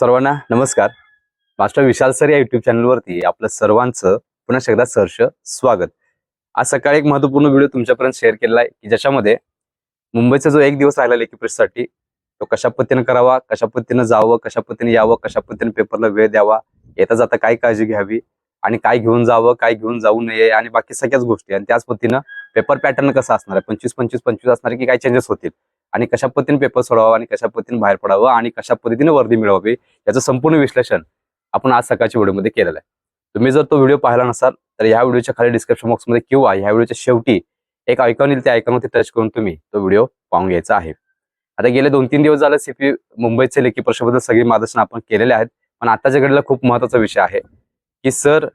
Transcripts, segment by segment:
सर्वांना नमस्कार. Master Vishal sir या युट्यूब चॅनलवरती आपलं सर्वांचं पुन्हा एकदा सहर्ष स्वागत. आज सकाळी एक महत्त्वपूर्ण व्हिडिओ तुमच्यापर्यंत शेअर केलेला आहे की ज्याच्यामध्ये मुंबईचा जो एक दिवस राहिला लेखी तो कशा पद्धतीने करावा कशा पद्धतीने जावं कशा पद्धतीने यावं कशा पद्धतीने पेपरला वेळ द्यावा येता जाता काय काळजी घ्यावी आणि काय घेऊन जावं काय घेऊन जाऊ नये आणि बाकी सगळ्याच गोष्टी. आणि त्याच पद्धतीनं पेपर पॅटर्न कसा असणार आहे पंचवीस पंचवीस पंचवीस असणार की काय चेंजेस होतील? आणि कशा पद्धतीने पेपर सोडावा आणि कशा पद्धतीने बाहेर पडावं आणि कशा पद्धतीने वर्दी मिळवावी याचं संपूर्ण विश्लेषण आपण आज सकाळच्या व्हिडिओमध्ये केलेलं आहे. तुम्ही जर तो व्हिडिओ पाहिला नसाल तर ह्या व्हिडिओच्या खाली डिस्क्रिप्शन बॉक्समध्ये किंवा ह्या व्हिडिओच्या शेवटी एक आयकॉन येईल त्या आयकॉनवरती टच करून तुम्ही तो व्हिडिओ पाहून घ्यायचा आहे. आता गेले दोन तीन दिवस झाले सीपी मुंबईचे लेखी परिषदेबद्दल सगळी मार्गदर्शन आपण केलेले आहेत पण आताच्या घडीला खूप महत्त्वाचा विषय आहे की सर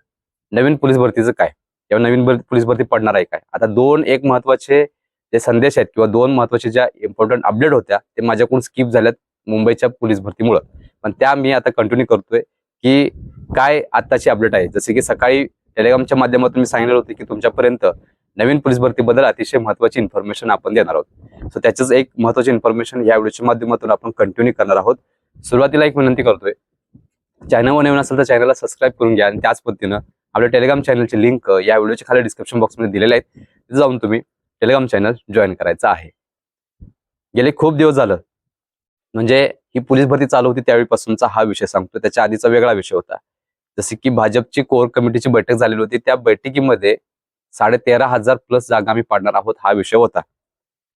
नवीन पोलीस भरतीचं काय? किंवा नवीन भर- पोलीस भरती पडणार आहे काय? आता दोन एक महत्त्वाचे जे संदेश आहेत किंवा दोन महत्त्वाचे ज्या इम्पॉर्टंट अपडेट होत्या ते माझ्याकडून स्किप झाल्यात मुंबईच्या पोलीस भरतीमुळं. पण त्या मी आता कंटिन्यू करतोय की काय आत्ताची अपडेट आहे. जसे की सकाळी टेलिग्रामच्या माध्यमातून मी सांगितलं होतं की तुमच्यापर्यंत नवीन पोलीस भरतीबद्दल अतिशय महत्वाची इन्फॉर्मेशन आपण देणार आहोत. सो त्याचंच एक महत्वाची इन्फॉर्मेशन या व्हिडिओच्या माध्यमातून आपण कंटिन्यू करणार आहोत. सुरुवातीला एक विनंती करतोय चॅनलवर नवीन असेल तर चॅनलला सबस्क्राईब करून घ्या आणि त्याच पद्धतीनं आपल्या टेलिग्राम चॅनलचे लिंक या व्हिडिओच्या खाली डिस्क्रिप्शन बॉक्समध्ये दिलेले आहेत. जाऊन तुम्ही टेलिग्राम चॅनल जॉईन करायचं आहे. गेले खूप दिवस झालं. म्हणजे ही पोलीस भरती चालू होती त्यावेळीपासूनचा हा विषय सांगतो त्याच्या आधीचा वेगळा विषय होता. जसे की भाजपची कोर कमिटीची बैठक झालेली होती. त्या बैठकीमध्ये साडे तेरा हजार प्लस जागा आम्ही पाडणार आहोत हा विषय होता.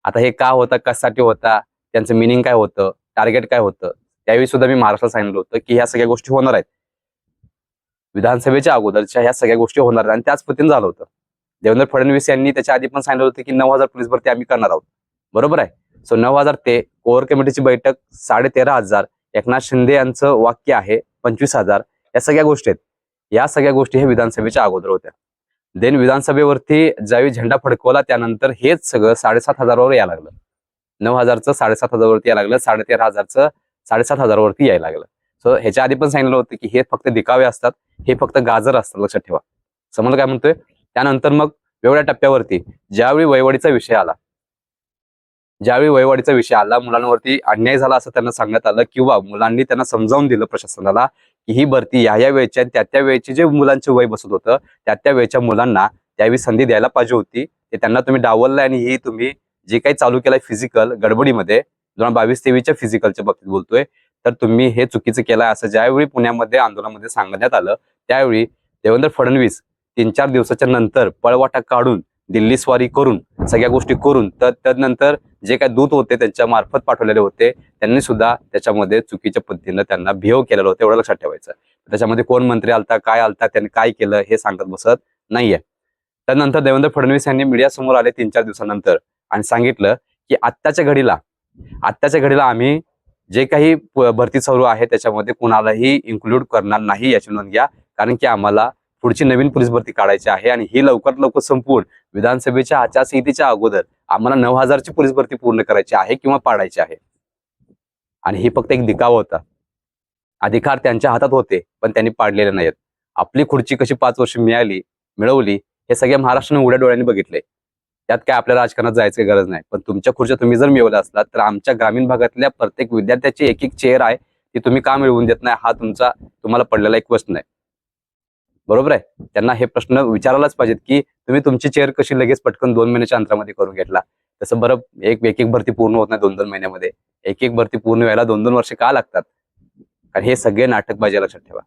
आता हे का होता? कशासाठी होता? त्यांचं मिनिंग काय होतं? टार्गेट काय होतं? त्यावेळी सुद्धा मी महाराष्ट्रात सांगितलं होतं की ह्या सगळ्या गोष्टी होणार आहेत. विधानसभेच्या अगोदरच्या ह्या सगळ्या गोष्टी होणार आहेत आणि त्याच पद्धतीने झालं होतं. देवेंद्र फडणवीस यांनी त्याच्या आधी पण सांगितलं होतं की नऊ हजार पोलीस भरती आम्ही करणार आहोत. बरोबर आहे? सो नऊ हजार ते कोर कमिटीची बैठक साडे तेरा हजार एकनाथ शिंदे यांचं वाक्य आहे पंचवीस हजार या सगळ्या गोष्टी आहेत. या सगळ्या गोष्टी हे विधानसभेच्या अगोदर होत्या. देन विधानसभेवरती ज्यावेळी झेंडा फडकवला त्यानंतर हेच सगळं साडेसात हजारावर यायला लागलं. नऊ हजारचं साडेसात हजारवरती यायला लागलं साडे तेरा हजारचं साडेसात हजारवरती यायला लागलं. सो ह्याच्या आधी पण सांगितलं होतं की हे फक्त दिखावे असतात हे फक्त गाजर असतात लक्षात ठेवा. समजलं काय म्हणतोय? त्यानंतर मग वेगळ्या टप्प्यावरती ज्यावेळी वयवाडीचा विषय आला ज्यावेळी वयवाडीचा विषय आला मुलांवरती अन्याय झाला असं त्यांना सांगण्यात आलं किंवा मुलांनी त्यांना समजावून दिलं प्रशासनाला की ही भरती या या वेळच्या त्या त्या वेळची जे मुलांचे वय बसत होतं त्या त्या वेळच्या मुलांना त्यावेळी संधी द्यायला पाहिजे होती. ते त्यांना तुम्ही डावललं आणि ही तुम्ही जे काही चालू केलंय फिजिकल गडबडीमध्ये दोन हजार बावीस तेवीसच्या फिजिकलच्या बाबतीत बोलतोय तर तुम्ही हे चुकीचं केलंय असं ज्यावेळी पुण्यामध्ये आंदोलनामध्ये सांगण्यात आलं त्यावेळी देवेंद्र फडणवीस तीन चार दिवसाच्या नंतर पळवाटा काढून दिल्ली स्वारी करून सगळ्या गोष्टी करून तर त्यानंतर जे काही दूत होते त्यांच्या मार्फत पाठवलेले होते त्यांनी सुद्धा त्याच्यामध्ये चुकीच्या पद्धतीनं त्यांना बिहेव केलेलं होतं एवढं लक्षात ठेवायचं. त्याच्यामध्ये कोण मंत्री आलता काय आलता त्यांनी काय केलं हे सांगत बसत नाहीये. त्यानंतर देवेंद्र फडणवीस यांनी मीडिया समोर आले तीन चार दिवसानंतर आणि सांगितलं की आत्ताच्या घडीला आत्ताच्या घडीला आम्ही जे काही भरती चालू आहे त्याच्यामध्ये कुणालाही इन्क्लूड करणार नाही याची नोंद घ्या कारण की आम्हाला पुढची नवीन पोलीस भरती काढायची आहे आणि ही लवकरात लवकर संपवून विधानसभेच्या आचारसंहितेच्या अगोदर आम्हाला नऊ हजारची पोलीस भरती पूर्ण करायची आहे किंवा पाडायची आहे. आणि ही फक्त एक दिखावा होता. अधिकार त्यांच्या हातात होते पण त्यांनी पाडलेले नाहीत. आपली खुर्ची कशी पाच वर्ष मिळाली मिळवली हे सगळ्या महाराष्ट्राने उघड्या डोळ्यांनी बघितले. त्यात काय आपल्या राजकारणात जायची गरज नाही पण तुमच्या खुर्च्या तुम्ही जर मिळवल्या असलात तर आमच्या ग्रामीण भागातल्या प्रत्येक विद्यार्थ्याची एक एक चेअर आहे ती तुम्ही का मिळवून देत नाही हा तुमचा तुम्हाला पडलेला एक प्रश्न आहे. बरोबर आहे? त्यांना हे प्रश्न विचारायलाच पाहिजेत की तुम्ही तुमची चेअर कशी लगेच पटकन दोन महिन्याच्या अंतरामध्ये करून घेतला? तसं बरं एक एक एक भरती पूर्ण होत नाही दोन दोन महिन्यामध्ये. एक एक भरती पूर्ण व्हायला दोन दोन वर्ष का लागतात? कारण हे सगळे नाटक पाहिजे लक्षात ठेवा.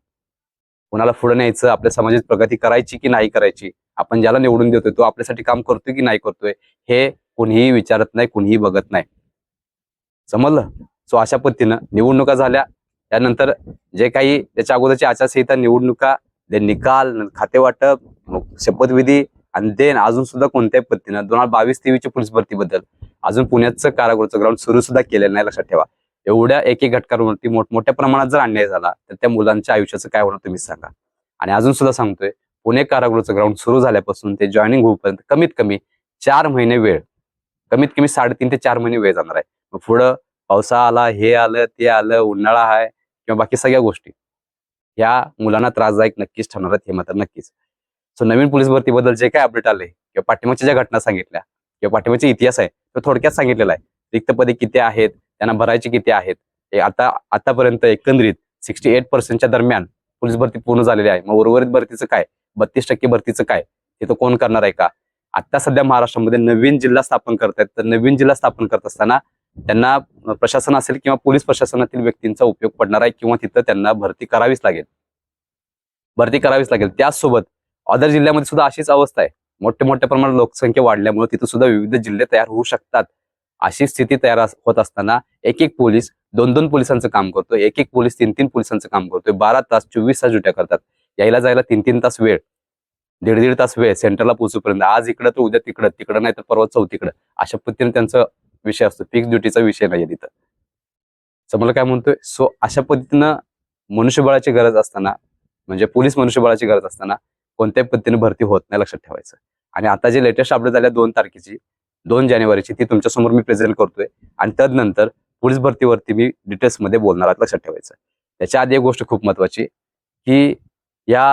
कुणाला पुढे न्यायचं आपल्या समाजात प्रगती करायची की नाही करायची? आपण ज्याला निवडून देतोय तो आपल्यासाठी काम करतोय की नाही करतोय? हे कुणीही विचारत नाही कुणीही बघत नाही. समजलं? सो अशा पद्धतीनं निवडणुका झाल्या. त्यानंतर जे काही त्याच्या अगोदरची आचारसंहिता निवडणुका ते निकाल खातेवाटप शपथविधी आणि देन अजून सुद्धा कोणत्याही पद्धतीनं दोन हजार बावीस तेवीसच्या पोलीस भरतीबद्दल अजून पुण्याचं कारागृहाचं ग्राउंड सुरू सुद्धा केलेलं नाही लक्षात ठेवा. एवढ्या एक एक घटकांवरती मोठमोठ्या प्रमाणात जर अन्याय झाला तर त्या मुलांच्या आयुष्याचं काय होणार तुम्ही सांगा. आणि अजून सुद्धा सांगतोय पुणे कारागृहाचं ग्राउंड सुरू झाल्यापासून ते जॉईनिंग होईपर्यंत कमीत कमी चार महिने वेळ कमीत कमी साडेतीन ते चार महिने वेळ जाणार आहे. मग पुढं पावसा आला हे आलं ते आलं उन्हाळा आहे किंवा बाकी सगळ्या गोष्टी. ह्या मुलांना त्रासदायक नक्कीच ठरणार आहेत हे मात्र नक्कीच. सो नवीन पोलीस भरतीबद्दल जे काय अपडेट आले किंवा पाठिंबाच्या ज्या घटना सांगितल्या किंवा पाठिंबाचा इतिहास आहे तो थोडक्यात सांगितलेला आहे. रिक्त पदे किती आहेत त्यांना भरायचे किती आहेत हे आता आतापर्यंत एकंदरीत सिक्स्टी एट पर्सेंटच्या दरम्यान पोलीस भरती पूर्ण झालेली आहे. मग उर्वरित भरतीचं काय? बत्तीस टक्के भरतीचं काय? हे तो कोण करणार आहे का? आता सध्या महाराष्ट्रामध्ये नवीन जिल्हा स्थापन करतायत. तर नवीन जिल्हा स्थापन करत असताना त्यांना प्रशासन असेल किंवा पोलीस प्रशासनातील व्यक्तींचा उपयोग पडणार आहे किंवा तिथं त्यांना भरती करावीच लागेल. भरती करावीच लागेल. त्याचसोबत अदर जिल्ह्यामध्ये सुद्धा अशीच अवस्था आहे. मोठ्या मोठ्या प्रमाणात लोकसंख्या वाढल्यामुळे तिथं सुद्धा विविध जिल्हे तयार होऊ शकतात. अशी स्थिती तयार होत असताना एक एक पोलीस दोन दोन पोलिसांचं काम करतोय. एक एक पोलीस तीन तीन पोलिसांचं काम करतोय. बारा तास चोवीस तास ड्युट्या करतात. यायला जायला तीन तीन तास वेळ दीड दीड तास वेळ सेंटरला पोहोचूपर्यंत. आज इकडं तर उद्या तिकडं तिकडं नाही तर परवा चौथीकडं. अशा पद्धतीने त्यांचं विषय असतो. फिक्स ड्युटीचा विषय नाहीये तिथं. समोर काय म्हणतोय? सो अशा पद्धतीनं मनुष्यबळाची गरज असताना म्हणजे पोलीस मनुष्यबळाची गरज असताना कोणत्याही पद्धतीने भरती होत नाही लक्षात ठेवायचं. आणि आता जे लेटेस्ट अपडेट झाल्या दोन तारखेची दोन जानेवारीची ती तुमच्यासमोर मी प्रेझेंट करतोय. आणि तदनंतर पोलीस भरतीवरती मी डिटेल्समध्ये बोलणार आहे लक्षात ठेवायचं. त्याच्या आधी एक गोष्ट खूप महत्वाची की या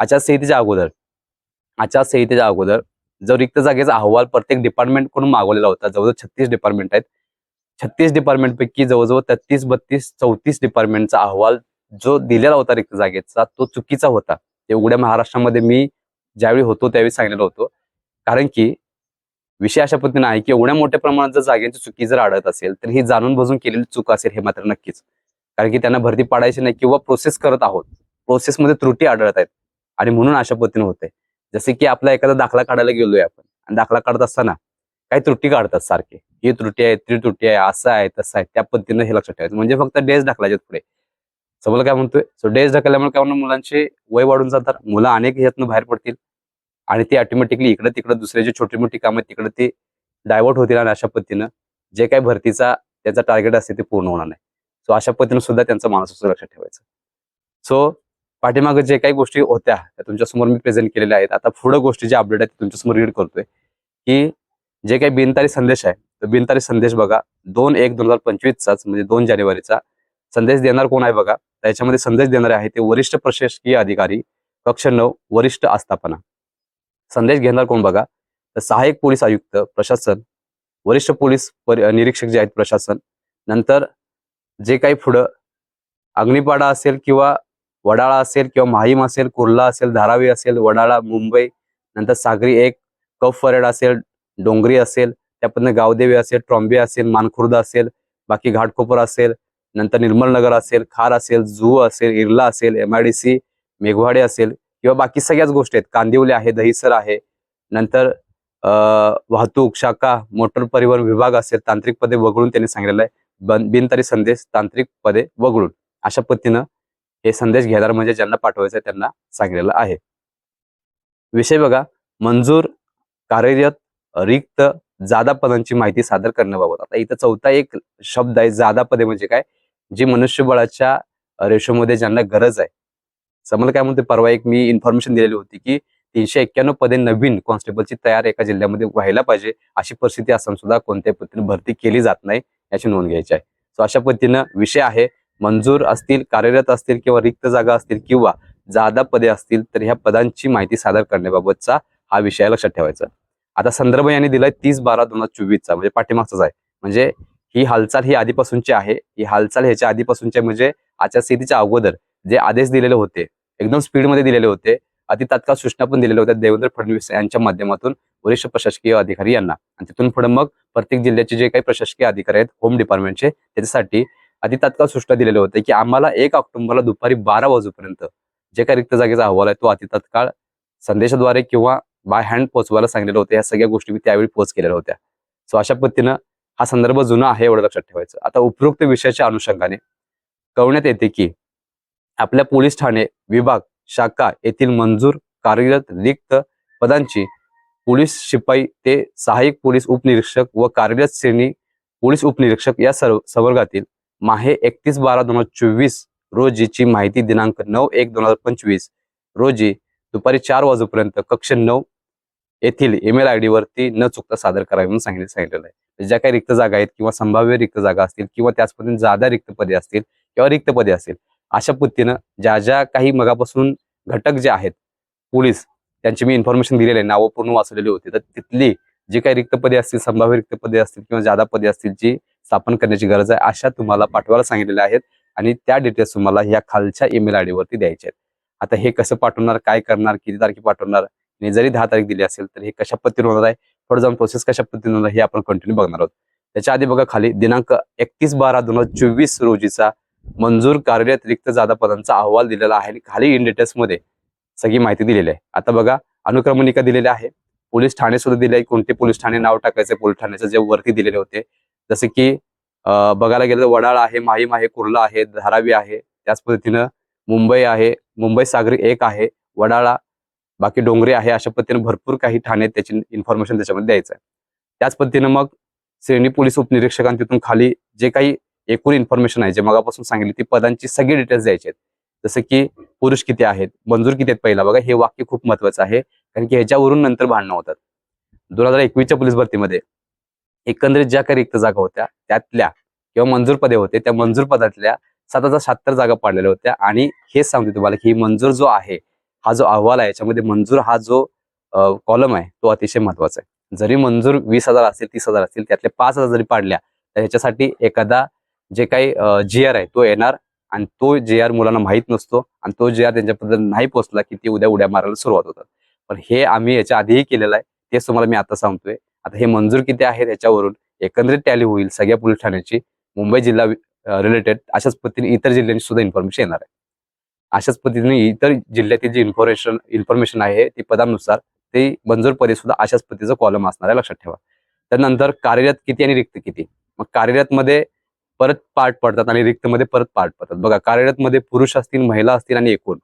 आचारसंहितेच्या अगोदर आचारसंहितेच्या अगोदर जो रिक्त जागेचा अहवाल प्रत्येक डिपार्टमेंटकडून मागवलेला होता जवळजवळ छत्तीस डिपार्टमेंट आहेत. छत्तीस डिपार्टमेंट पैकी जवळजवळ तेहतीस बत्तीस चौतीस डिपार्टमेंटचा अहवाल जो दिलेला होता रिक्त जागेचा तो चुकीचा होता. ते उघड्या महाराष्ट्रामध्ये मी ज्यावेळी होतो त्यावेळी सांगितलं होतो. कारण की विषय अशा पद्धतीने आहे की एवढ्या मोठ्या प्रमाणात जर जागेची चुकी जर आढळत असेल तर ही जाणून बुजून केलेली चूक असेल हे मात्र नक्कीच. कारण की त्यांना भरती पाडायची नाही किंवा प्रोसेस करत आहोत. प्रोसेसमध्ये त्रुटी आढळत आहेत. आणि म्हणून अशा पद्धतीने होते जसे की आपला एखादा दाखला काढायला गेलोय आपण. आणि दाखला काढत असताना काही त्रुटी काढतात सारखे. ही त्रुटी आहे ती त्रुटी आहे असं आहे तसं आहे. त्या पद्धतीनं हे लक्षात ठेवायचं. म्हणजे फक्त डेज ढकलायचे पुढे. समोर काय म्हणतोय? सो डेज ढकलल्यामुळे काय म्हणून मुलांचे वय वाढून जातात. मुलं अनेक ह्यातनं बाहेर पडतील. आणि ती ऑटोमॅटिकली इकडे तिकडे दुसरे जे छोटी मोठी कामं आहेत तिकडे ते डायव्हर्ट होतील आणि अशा पद्धतीनं जे काही भरतीचा त्याचा टार्गेट असते ते पूर्ण होणार नाही. सो अशा पद्धतीनं सुद्धा त्यांचा माणूस लक्षात ठेवायचं. सो पाठीमागे जे काही गोष्टी होत्या त्या तुमच्यासमोर मी प्रेझेंट केलेल्या आहेत. आता पुढे गोष्टी जे अपडेट आहेत तुमच्यासमोर रीड करतोय. की जे काही बिनतारी संदेश आहे तो बिनतारी संदेश बघा. दोन एक दोन हजार पंचवीसचाच म्हणजे दोन जानेवारीचा संदेश देणार कोण आहे बघा? त्याच्यामध्ये संदेश देणारे आहे ते वरिष्ठ प्रशासकीय अधिकारी कक्ष नऊ वरिष्ठ आस्थापना. संदेश घेणार कोण बघा? तर सहाय्यक पोलीस आयुक्त प्रशासन. वरिष्ठ पोलीस परि- निरीक्षक जे आहेत प्रशासन. नंतर जे काही पुढं अग्निपाडा असेल किंवा वडाळा असेल किंवा माहीम असेल कुर्ला असेल धारावी असेल वडाळा मुंबई नंतर सागरी एक कफ फरेड असेल डोंगरी असेल त्या पद्धतीने गावदेवी असेल ट्रॉम्बे असेल मानखुर्द असेल बाकी घाटकोपर असेल नंतर निर्मलनगर असेल खार असेल जुहू असेल इर्ला असेल एमआयडीसी मेघवाडे असेल किंवा बाकी सगळ्याच गोष्टी आहेत. कांदिवली आहे दहिसर आहे नंतर वाहतूक शाखा मोटर परिवहन विभाग असेल तांत्रिक पदे वगळून त्यांनी सांगितलेलं आहे. बन- बिनतारी संदेश तांत्रिक पदे वगळून. अशा पद्धतीनं हे संदेश घेणार म्हणजे ज्यांना पाठवायचं आहे त्यांना सांगितलेलं आहे. विषय बघा मंजूर कार्यरत रिक्त जादा पदांची माहिती सादर करण्याबाबत. आता इथं चौथा एक शब्द आहे जादा पदे म्हणजे काय? जी मनुष्यबळाच्या रेशोमध्ये ज्यांना गरज आहे. समजलं काय म्हणते परवा एक मी इन्फॉर्मेशन दिलेली होती की तीनशे एक्क्याण्णव पदे नवीन कॉन्स्टेबलची तयार एका जिल्ह्यामध्ये व्हायला पाहिजे अशी परिस्थिती असून सुद्धा कोणत्याही पद्धतीने भरती केली जात नाही याची नोंद घ्यायची आहे. सो अशा पद्धतीनं विषय आहे. मंजूर असतील कार्यरत असतील किंवा रिक्त जागा असतील किंवा जादा पदे असतील तर ह्या पदांची माहिती सादर करण्याबाबतचा हा विषय लक्षात ठेवायचा. आता संदर्भ यांनी दिलाय तीस बारा दोन हजार चोवीसचा म्हणजे पाठीमागचाच आहे. म्हणजे ही हालचाल ही आधीपासूनची आहे. ही हालचाल ह्याच्या आधीपासूनची म्हणजे आचारसंहितेच्या अगोदर जे आदेश दिलेले होते एकदम स्पीडमध्ये दिलेले होते अति तात्काळ सूचना पण दिलेल्या होत्या देवेंद्र फडणवीस यांच्या माध्यमातून वरिष्ठ प्रशासकीय अधिकारी यांना. आणि तिथून पुढे मग प्रत्येक जिल्ह्याचे जे काही प्रशासकीय अधिकारी आहेत होम डिपार्टमेंटचे त्याच्यासाठी अति तात्काळ सूचना दिलेल्या होत्या की आम्हाला एक ऑक्टोबरला दुपारी बारा वाजेपर्यंत जे काही रिक्त जागेचा अहवाल आहे तो अति तात्काळ संदेशाद्वारे किंवा बाय हँड पोहोचवायला सांगितलेलं होतं. या सगळ्या गोष्टी मी त्यावेळी पोहोच केलेल्या होत्या. सो अशा पद्धतीनं हा संदर्भ जुना आहे एवढं लक्षात ठेवायचं. आता उपरोक्त विषयाच्या अनुषंगाने कळवण्यात येते की आपल्या पोलीस ठाणे विभाग शाखा येथील मंजूर कार्यरत रिक्त पदांची पोलीस शिपाई ते सहाय्यक पोलीस उपनिरीक्षक व कार्यरत श्रेणी पोलीस उपनिरीक्षक या सर्व संवर्गातील माहे एकतीस बारा दोन हजार चोवीस रोजीची माहिती दिनांक नऊ एक दोन हजार पंचवीस रोजी दुपारी चार वाजेपर्यंत कक्ष नऊ येथील ईमेल आय डीवरती न चुकता सादर करावी म्हणून सांगितलं सांगितलेलं आहे. म्हणजे ज्या काही रिक्त जागा आहेत किंवा संभाव्य रिक्त जागा असतील किंवा त्याच पद्धतीने जादा रिक्त पदे असतील किंवा रिक्त पदे असतील अशा पद्धतीनं ज्या ज्या काही मगापासून घटक जे आहेत पोलीस त्यांची मी इन्फॉर्मेशन दिलेली आहे नावं पूर्ण वाचलेली होती तर तिथली जी काही रिक्त पदे असतील संभाव्य रिक्त पदे असतील किंवा जादा पदे असतील जी स्थापन करण्याची गरज आहे अशा तुम्हाला पाठवायला सांगितलेल्या आहेत. आणि त्या डिटेल्स तुम्हाला या खालच्या ईमेल आय डीवरती द्यायचे आहेत. आता हे कसं पाठवणार काय करणार किती तारखे पाठवणार आणि जरी दहा तारीख दिली असेल तर हे कशा पद्धतीने होणार आहे पुढे जाऊन प्रोसेस कशा पद्धतीने होणार हे आपण कंटिन्यू बघणार आहोत. त्याच्या आधी बघा खाली दिनांक एकतीस बारा दोन हजार चोवीस रोजीचा मंजूर कार्यरत रिक्त जादा पदांचा अहवाल दिलेला आहे. आणि खाली इन डिटेल्समध्ये सगळी माहिती दिलेली आहे. आता बघा अनुक्रमणिका दिलेली आहे. पोलीस ठाणे सुद्धा दिले कोणते पोलीस ठाणे? नाव टाकायचे पोलीस ठाण्याचे जे वरती दिलेले होते. जसं की बघायला गेलं तर वडाळा आहे माहीम आहे कुर्ला आहे धारावी आहे त्याच पद्धतीनं मुंबई आहे मुंबई सागरी एक आहे वडाळा बाकी डोंगरी आहे अशा पद्धतीने भरपूर काही ठाणे त्याची इन्फॉर्मेशन त्याच्यामध्ये द्यायचं आहे त्याच पद्धतीनं मग श्रेणी पोलीस उपनिरीक्षकांनी तिथून खाली जे काही एकूण इन्फॉर्मेशन आहे जे मगापासून सांगितली ती पदांची सगळी डिटेल्स द्यायचे आहेत. जसं की पुरुष किती आहेत मंजूर किती आहेत पहिला बघा हे वाक्य खूप महत्वाचं आहे कारण की ह्याच्यावरून नंतर भांडणं होतात. दोन हजार एकवीसच्या पोलीस भरतीमध्ये एकंदरीत ज्या काही रिक्त जागा होत्या त्यातल्या किंवा मंजूर पदे होते त्या मंजूर पदातल्या सात हजार शहात्तर जागा पाडलेल्या होत्या. आणि हेच सांगते तुम्हाला की मंजूर जो आहे हा जो अहवाल आहे याच्यामध्ये मंजूर हा जो कॉलम आहे तो अतिशय महत्त्वाचा आहे. जरी मंजूर वीस हजार असेल तीस हजार असतील त्यातले पाच हजार जरी पाडल्या तर ह्याच्यासाठी एखादा जे काही जी आर आहे तो येणार आणि तो जे आर मुलांना माहीत नसतो आणि तो जे आर त्यांच्याबद्दल नाही पोहोचला की ते उद्या उड्या मारायला सुरुवात होतात. पण हे आम्ही याच्या आधीही केलेलं आहे तेच तुम्हाला मी आता सांगतोय. आता हे मंजूर किती आहे त्याच्यावरून एकंदरीत टॅली होईल सगळ्या पोलीस ठाण्याची. मुंबई जिल्हा रिलेटेड अशाच पद्धतीने इतर जिल्ह्यांची सुद्धा इन्फॉर्मेशन येणार आहे. अशाच पद्धतीने इतर जिल्ह्यातील जी इन्फॉर्मेशन इन्फॉर्मेशन आहे ती पदानुसार ते मंजूर पदे सुद्धा अशाच पद्धतीचं कॉलम असणार आहे. लक्षात ठेवा. त्यानंतर कार्यरत किती आणि रिक्त किती? मग कार्यरत मध्ये परत पार्ट पडतात आणि रिक्त मध्ये परत पार्ट पडतात. बघा कार्यरत मध्ये पुरुष असतील महिला असतील आणि एकूण.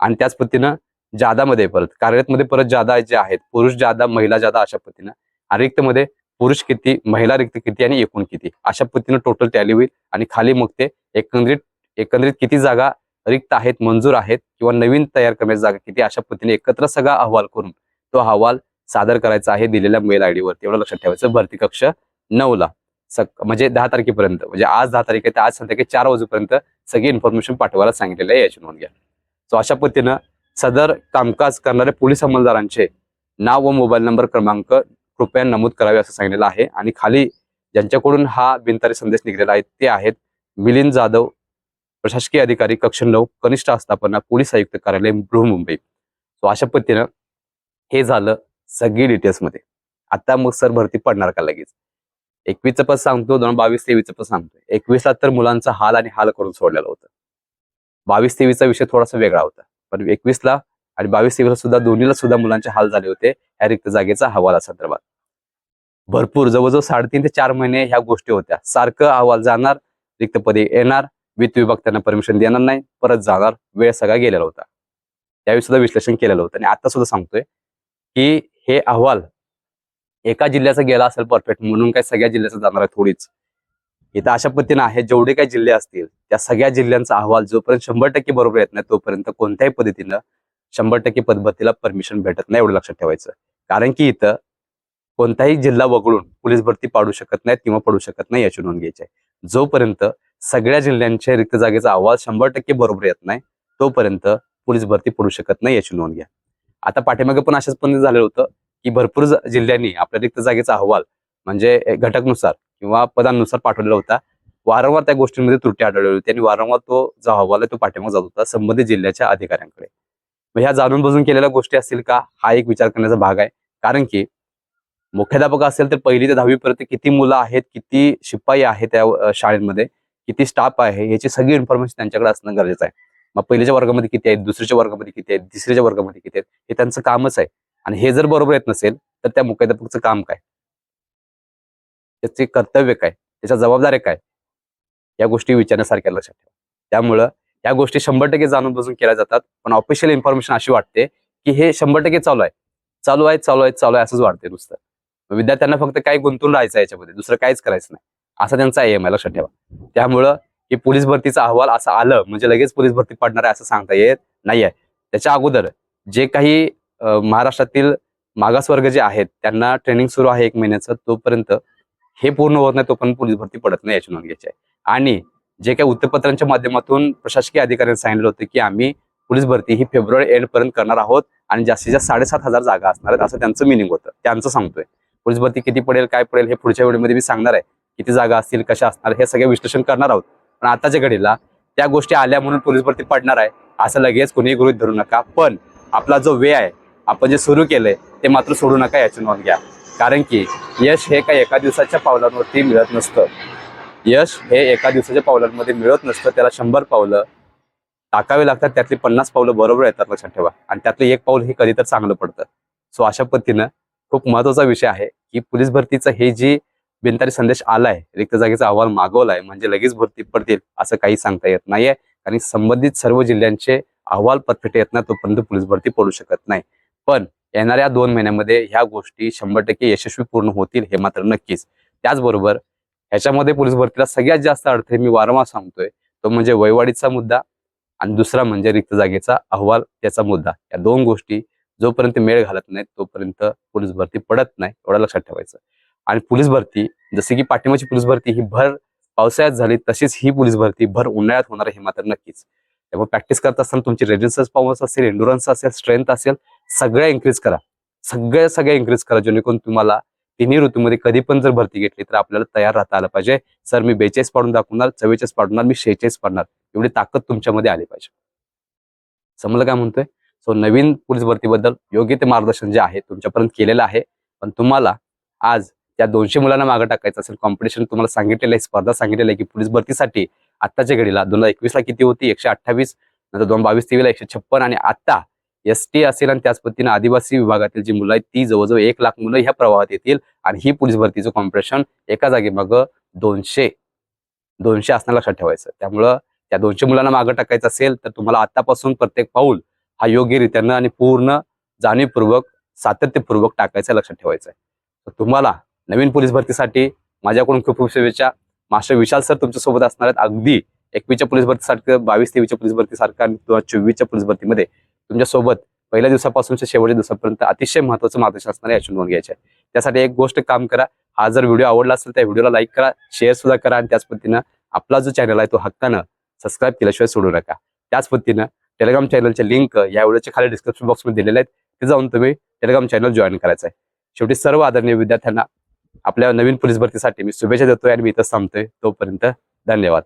आणि त्याच पद्धतीनं जादामध्ये परत कार्यरत मध्ये परत जादा जे आहेत पुरुष जादा महिला जादा अशा पद्धतीनं रिक्त मध्ये पुरुष किती महिला रिक्त किती आणि एकूण किती? अशा पद्धतीनं टोटल टॅली होईल आणि खाली मग ते एकंदरीत एकंदरीत किती जागा रिक्त आहेत मंजूर आहेत किंवा नवीन तयार करण्याची जागा किती अशा पद्धतीने एकत्र सगळा अहवाल करून तो अहवाल सादर करायचा आहे दिलेल्या मेल आय डीवर एवढं लक्षात ठेवायचं. भरती कक्ष नऊला सक म्हणजे दहा तारखेपर्यंत. म्हणजे आज दहा तारीख आहे तर आज संध्याकाळी चार वाजेपर्यंत सगळी इन्फॉर्मेशन पाठवायला सांगितलेलं आहे याची नोंद घ्या. सो अशा पद्धतीनं सदर कामकाज करणाऱ्या पोलीस अंमलदारांचे नाव व मोबाईल नंबर क्रमांक कृपया नमूद करावे असं सांगितलेलं आहे. आणि खाली ज्यांच्याकडून हा बिनतारी संदेश निघालेला आहे ते आहेत मिलिंद जाधव प्रशासकीय अधिकारी कक्ष नऊ कनिष्ठ आस्थापना पोलीस आयुक्त कार्यालय बृहमुंबई. सो अशा पद्धतीनं हे झालं सगळी डिटेल्समध्ये. आता मग सर भरती पडणार का लगेच? एकवीसचं पद सांगतो दोन बावीस तेवीसचं पद सांगतो. एकवीसला तर मुलांचा हाल आणि हाल करून सोडलेलं होतं. बावीस तेवीसचा विषय थोडासा वेगळा होता. पण एकवीसला आणि बावीस तेवीसला सुद्धा दोन्हीला सुद्धा मुलांचे हाल झाले होते या रिक्त जागेचा हवाला संदर्भात. भरपूर जवळजवळ साडेतीन ते चार महिने ह्या गोष्टी होत्या. सारखं अहवाल जाणार रिक्त पदे येणार वित्त विभाग त्यांना परमिशन देणार नाही परत जाणार वेळ सगळा गेलेला होता. त्यावेळी सुद्धा विश्लेषण केलेलं होतं आणि आता सुद्धा सांगतोय की हे अहवाल एका जिल्ह्याचा गेला असेल परफेक्ट म्हणून काय सगळ्या जिल्ह्याचा जाणार आहे थोडीच. इथं अशा पद्धतीनं आहे जेवढे काही जिल्हे असतील त्या सगळ्या जिल्ह्यांचा अहवाल जोपर्यंत शंभर टक्के बरोबर येत नाही तोपर्यंत कोणत्याही पद्धतीनं शंभर टक्के पद्धतीला परमिशन भेटत नाही एवढं लक्षात ठेवायचं. कारण की इथं कोणताही जिल्हा वगळून पोलीस भरती पाडू शकत नाहीत किंवा पडू शकत नाही याची नोंद घ्यायची आहे. जोपर्यंत सगळ्या जिल्ह्यांच्या रिक्त जागेचा अहवाल शंभर टक्के बरोबर येत नाही तोपर्यंत पोलीस भरती पडू शकत नाही याची नोंद घ्या. आता पाठीमागे पण अशाच पद्धतीने झालेलं होतं की भरपूर जिल्ह्यांनी आपल्या रिक्त जागेचा अहवाल म्हणजे घटकनुसार किंवा पदांनुसार पाठवलेला होता. वारंवार त्या गोष्टींमध्ये त्रुटी आढळली होती आणि वारंवार तो जो अहवाल आहे तो पाठीमागे जात होता संबंधित जिल्ह्याच्या अधिकाऱ्यांकडे. मग ह्या जाणून बुजून केलेल्या गोष्टी असतील का? हा एक विचार करण्याचा भाग आहे. कारण की मुख्याध्यापक असेल तर पहिली ते दहावी पर्यंत किती मुलं आहेत किती शिपाई आहेत त्या शाळेमध्ये किती स्टाफ आहे याची सगळी इन्फॉर्मेशन त्यांच्याकडे असणं गरजेचं आहे. मग पहिल्याच्या वर्गामध्ये किती आहेत दुसऱ्याच्या वर्गामध्ये किती आहेत तिसऱ्याच्या वर्गामध्ये किती आहेत हे त्यांचं कामच आहे. आणि हे जर बरोबर येत नसेल तर त्या मुख्याध्यापकचं काम काय? त्याचे कर्तव्य काय? त्याच्या जबाबदाऱ्या काय? या गोष्टी विचारण्यासारख्या लक्षात ठेवा. त्यामुळं या गोष्टी शंभर टक्के जाणून बसून केल्या जातात पण ऑफिशियल इन्फॉर्मेशन अशी वाटते की हे शंभर टक्के चालू आहे. चालू आहे चालू आहे चालू आहे असंच वाटते नुसतं. विद्यार्थ्यांना फक्त काय गुंतून राहायचं याच्यामध्ये दुसरं काहीच करायचं नाही. असा त्यांचा एम आहे लक्षात ठेवा. त्यामुळं की पोलीस भरतीचा अहवाल असं आलं म्हणजे लगेच पोलीस भरती पडणार आहे असं सांगता येत नाही आहे. त्याच्या अगोदर जे काही महाराष्ट्रातील मागासवर्ग जे आहेत त्यांना ट्रेनिंग सुरू आहे एक महिन्याचं तोपर्यंत हे पूर्ण होत नाही तोपर्यंत पोलीस भरती पडत नाही याची नोंद घ्यायची आहे. आणि जे काही वृत्तपत्रांच्या माध्यमातून प्रशासकीय अधिकाऱ्यांनी सांगितलं होतं की आम्ही पोलीस भरती ही फेब्रुवारी एंड पर्यंत करणार आहोत आणि जास्तीत जास्त साडेसात हजार जागा असणार आहेत असं त्यांचं मिनिंग होतं त्यांचं सांगतोय. पोलीस भरती किती पडेल काय पडेल हे पुढच्या वेळेमध्ये मी सांगणार आहे. किती जागा असतील कशा असणार हे सगळे विश्लेषण करणार आहोत. पण आताच्या घडीला त्या गोष्टी आल्या म्हणून पोलीस भरती पडणार आहे असं लगेच कुणीही गृहित धरू नका. पण आपला जो वे आहे आपण जे सुरू केलंय ते मात्र सोडू नका याची नोंद घ्या. कारण की यश हे काही एका दिवसाच्या पावलांवरती मिळत नसतं. यश हे एका दिवसाच्या पावलांमध्ये मिळत नसतं त्याला शंभर पावलं टाकावे लागतात त्यातली पन्नास पावलं बरोबर येतात लक्षात ठेवा. आणि त्यातलं एक पाऊल हे कधी तर चांगलं पडतं. सो अशा पद्धतीनं खूप महत्त्वाचा विषय आहे की पोलीस भरतीचं हे जी बिनतारी संदेश आलाय रिक्त जागेचा अहवाल मागवलाय म्हणजे लगेच भरती पडतील असं काही सांगता येत नाहीये. आणि संबंधित सर्व जिल्ह्यांचे अहवाल परफेक्ट येत नाही तोपर्यंत पोलीस भरती पडू शकत नाही. पण येणाऱ्या दोन महिन्यामध्ये ह्या गोष्टी शंभर टक्के यशस्वी पूर्ण होतील हे मात्र नक्कीच. त्याचबरोबर ह्याच्यामध्ये पोलीस भरतीला सगळ्यात जास्त अडथळे मी वारंवार सांगतोय. तो म्हणजे वयवाडीचा मुद्दा आणि दुसरा म्हणजे रिक्त जागेचा अहवाल त्याचा मुद्दा. या दोन गोष्टी जोपर्यंत मेळ घालत नाहीत तोपर्यंत पोलीस भरती पडत नाही एवढा लक्षात ठेवायचं. आणि पोलीस भरती जशी की पाठिंबाची पोलीस भरती ही भर पावसाळ्यात झाली तशीच ही पोलीस भरती भर उन्हाळ्यात होणार हे मात्र नक्कीच. त्यामुळे प्रॅक्टिस करत असताना तुमची रेजिस्टन्स पॉवर्स असेल एन्डुरन्स असेल स्ट्रेंथ असेल सगळ्या इन्क्रीज करा. सगळ्या सगळ्या इन्क्रीज करा जेणेकरून तुम्हाला तिन्ही ऋतूमध्ये कधी पण जर भरती घेतली तर आपल्याला तयार राहता आलं पाहिजे. सर मी बेचाळीस पाडून दाखवणार चव्वेचाळीस पाडणार मी शेहेचाळीस पाडणार एवढी ताकद तुमच्यामध्ये आली पाहिजे. समजलं काय म्हणतोय? सो नवीन पोलीस भरतीबद्दल योग्य ते मार्गदर्शन जे आहे तुमच्यापर्यंत केलेलं आहे. पण तुम्हाला आज त्या दोनशे मुलांना मागे टाकायचं असेल कॉम्पिटिशन तुम्हाला सांगितलेलं आहे स्पर्धा सांगितलेलं आहे की पोलीस भरतीसाठी आत्ताच्या घडीला दोन हजार एकवीसला किती होती? एकशे अठ्ठावीस नंतर दोन बावीस तेवीला एकशे छप्पन आणि आता एस टी असेल आणि त्याच पद्धतीने आदिवासी विभागातील जी मुलं आहेत ती जवळजवळ एक लाख मुलं ह्या प्रवाहात येतील आणि ही पोलीस भरतीचं कॉम्पिटिशन एका जागी मग दोनशे दोनशे असणं लक्षात ठेवायचं. त्यामुळं त्या दोनशे मुलांना मागं टाकायचं असेल तर तुम्हाला आतापासून प्रत्येक पाऊल हा योग्यरित्यानं आणि पूर्ण जाणीवपूर्वक सातत्यपूर्वक टाकायचं लक्षात ठेवायचं आहे तुम्हाला नवीन पोलीस भरतीसाठी माझ्याकडून खूप खूप शुभेच्छा. मास्टर विशाल सर तुमच्यासोबत असणार आहेत. अगदी एकवीसच्या पोलीस भरतीसारखं बावीस तेवीसच्या पोलीस भरतीसारखं आणि दोन हजार चोवीसच्या पोलीस भरतीमध्ये तुमच्यासोबत पहिल्या दिवसापासूनच्या शेवटच्या दिवसापर्यंत अतिशय महत्वाचं मार्गदर्शन असणार आहे याची. नोंद घ्यायची आहे त्यासाठी एक गोष्ट काम करा. हा जर व्हिडिओ आवडला असेल त्या व्हिडिओला लाईक करा शेअर सुद्धा करा आणि त्याच पद्धतीनं आपला जो चॅनल आहे तो हक्कानं सबस्क्राईब केल्याशिवाय सोडू नका. त्याच पद्धतीनं टेलिग्राम चॅनलचे लिंक या व्हिडिओच्या खाली डिस्क्रिप्शन बॉक्समध्ये दिलेले आहेत. ते जाऊन तुम्ही टेलिग्राम चॅनल जॉईन करायचं आहे. शेवटी सर्व आदरणीय विद्यार्थ्यांना आपल्या नवीन पोलीस भरतीसाठी मी शुभेच्छा देतोय आणि मी इथं थांबतोय. तोपर्यंत धन्यवाद.